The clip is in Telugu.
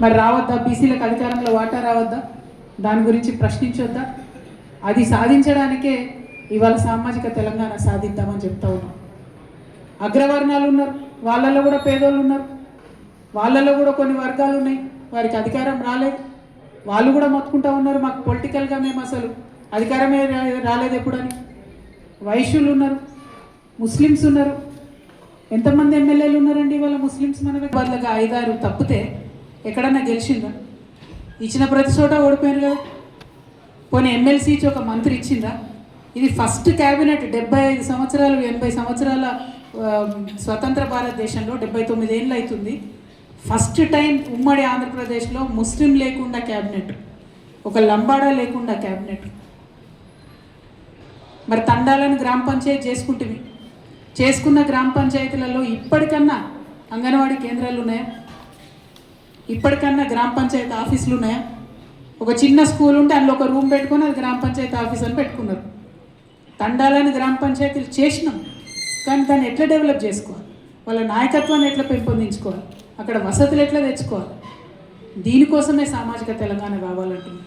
మరి రావద్దా? బీసీలకు అధికారంలో వాటా రావద్దా? దాని గురించి ప్రశ్నించొద్దా? అది సాధించడానికే ఇవాళ సామాజిక తెలంగాణ సాధిద్దామని చెప్తా ఉన్నాం. అగ్రవర్ణాలు ఉన్నారు. వాళ్ళల్లో కూడా పేదోళ్ళు ఉన్నారు. వాళ్ళల్లో కూడా కొన్ని వర్గాలు ఉన్నాయి. వారికి అధికారం రాలేదు. వాళ్ళు కూడా మొత్తుకుంటా ఉన్నారు. మాకు పొలిటికల్గా మేము అసలు అధికారమే రాలేదు ఎప్పుడని. వైశ్యులు ఉన్నారు. ముస్లిమ్స్ ఉన్నారు. ఎంతమంది ఎమ్మెల్యేలు ఉన్నారండి ఇవాళ ముస్లిమ్స్ మన బదులుగా వాళ్ళకి ఐదారు తప్పితే ఎక్కడన్నా గెలిచిందా? ఇచ్చిన ప్రతి చోట ఓడిపోయారు కదా. పోనీ ఎమ్మెల్సీ ఒక మంత్రి ఇచ్చిందా? ఇది ఫస్ట్ క్యాబినెట్ డెబ్బై ఐదు సంవత్సరాలు ఎనభై సంవత్సరాల స్వతంత్ర భారతదేశంలో డెబ్బై తొమ్మిది ఏళ్ళు అవుతుంది. ఫస్ట్ టైం ఉమ్మడి ఆంధ్రప్రదేశ్లో ముస్లిం లేకుండా క్యాబినెట్ ఒక లంబాడా లేకుండా క్యాబినెట్ మరి తండాలను గ్రామ పంచాయతీ చేసుకుంటుంది చేసుకున్న గ్రామ పంచాయతీలలో ఇప్పటికన్నా అంగన్వాడీ కేంద్రాలు ఉన్నాయా? ఇప్పటికన్నా గ్రామ పంచాయతీ ఆఫీసులు ఉన్నాయా? ఒక చిన్న స్కూల్ ఉంటే అందులో ఒక రూమ్ పెట్టుకొని అది గ్రామ పంచాయతీ ఆఫీస్ అని పెట్టుకున్నారు. తండాలని గ్రామ పంచాయతీలు చేసినాం. కానీ దాన్ని ఎట్లా డెవలప్ చేసుకోవాలి? వాళ్ళ నాయకత్వాన్ని ఎట్లా పెంపొందించుకోవాలి? అక్కడ వసతులు ఎట్లా తెచ్చుకోవాలి? దీనికోసమే సామాజిక తెలంగాణ కావాలంటుంది